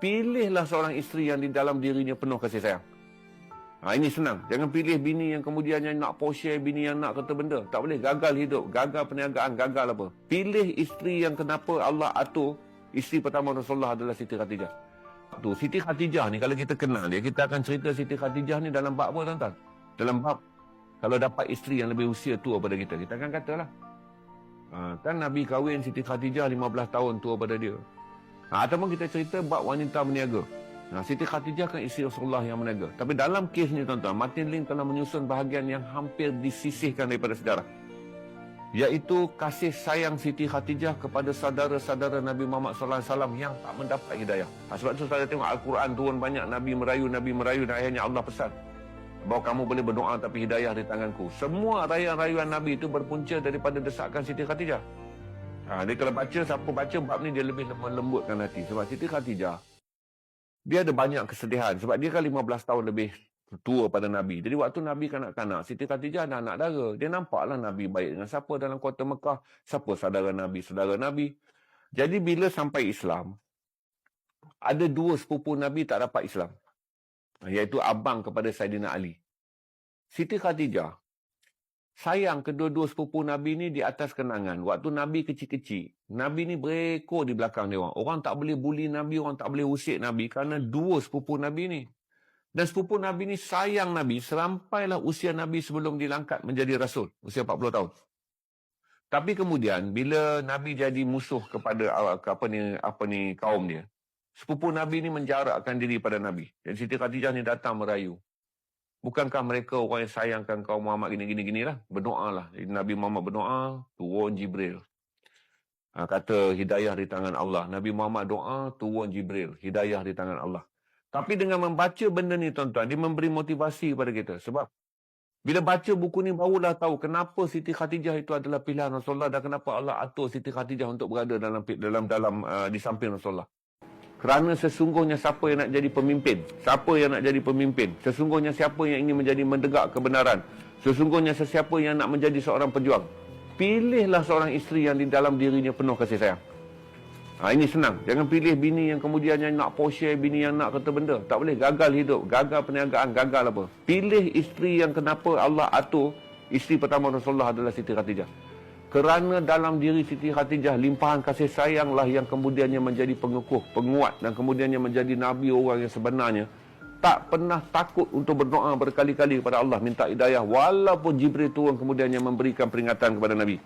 Pilihlah seorang isteri yang di dalam dirinya penuh kasih sayang. Ha, ini senang. Jangan pilih bini yang kemudiannya nak poshare, bini yang nak kata benda. Tak boleh. Gagal hidup. Gagal perniagaan. Gagal apa. Pilih isteri yang kenapa Allah atur. Isteri pertama Rasulullah adalah Siti Khatijah. Tu, Siti Khatijah ni kalau kita kenal dia, kita akan cerita Siti Khatijah ni dalam bab apa tuan-tuan? Dalam bab kalau dapat isteri yang lebih usia tua pada kita, kita akan katalah. Ha, kan Nabi kahwin Siti Khatijah 15 tahun tua pada dia. Ha, ataupun kita cerita bab wanita meniaga. Nah, Siti Khatijah kan isteri Rasulullah yang meniaga. Tapi dalam kes ni tuan-tuan, Martin Lin telah menyusun bahagian yang hampir disisihkan daripada sejarah. Iaitu kasih sayang Siti Khatijah kepada saudara-saudara Nabi Muhammad SAW yang tak mendapat hidayah. Ha, sebab tu saya tengok Al-Quran turun banyak Nabi merayu, Nabi merayu dan akhirnya Allah pesan. Bahawa kamu boleh berdoa tapi hidayah di tanganku. Semua rayuan-rayuan Nabi itu berpunca daripada desakan Siti Khatijah. Ha, dia kalau baca, siapa baca bab ni dia lebih melembutkan hati. Sebab Siti Khatijah, dia ada banyak kesedihan. Sebab dia kan 15 tahun lebih tua pada Nabi. Jadi waktu Nabi kanak-kanak, Siti Khatijah ada anak dara. Dia nampaklah Nabi baik dengan siapa dalam kota Mekah. Siapa saudara Nabi, saudara Nabi. Jadi bila sampai Islam, ada dua sepupu Nabi tak dapat Islam. Iaitu abang kepada Saidina Ali. Siti Khatijah, sayang kedua-dua sepupu Nabi ni di atas kenangan. Waktu Nabi kecil-kecil, Nabi ni berekor di belakang dia orang. Orang tak boleh bully Nabi, orang tak boleh usik Nabi kerana dua sepupu Nabi ni. Dan sepupu Nabi ni sayang Nabi serampailah usia Nabi sebelum dilangkat menjadi Rasul. Usia 40 tahun. Tapi kemudian bila Nabi jadi musuh kepada uh, apa ni apa ni kaum dia. Sepupu Nabi ni menjarakkan diri pada Nabi. Dan Siti Khadijah ni datang merayu. Bukankah mereka orang yang sayangkan kaum Muhammad gini-gini gini lah. Berdoalah. Jadi Nabi Muhammad berdoa, turun Jibril. Ha, kata hidayah di tangan Allah. Nabi Muhammad doa, turun Jibril. Hidayah di tangan Allah. Tapi dengan membaca benda ni tuan-tuan, dia memberi motivasi kepada kita. Sebab bila baca buku ni barulah tahu kenapa Siti Khatijah itu adalah pilihan Rasulullah dan kenapa Allah atur Siti Khatijah untuk berada dalam dalam dalam uh, di samping Rasulullah. Kerana sesungguhnya siapa yang nak jadi pemimpin? Siapa yang nak jadi pemimpin? Sesungguhnya siapa yang ingin menjadi mendegak kebenaran? Sesungguhnya sesiapa yang nak menjadi seorang pejuang? Pilihlah seorang isteri yang di dalam dirinya penuh kasih sayang. Ha, ini senang. Jangan pilih bini yang kemudiannya nak poshare, bini yang nak kata benda. Tak boleh. Gagal hidup. Gagal perniagaan. Gagal apa. Pilih isteri yang kenapa Allah atur. Isteri pertama Rasulullah adalah Siti Khatijah. Kerana dalam diri Siti Khatijah, limpahan kasih sayanglah yang kemudiannya menjadi pengukuh, penguat dan kemudiannya menjadi Nabi orang yang sebenarnya tak pernah takut untuk berdoa berkali-kali kepada Allah minta hidayah walaupun Jibril turun kemudiannya memberikan peringatan kepada Nabi.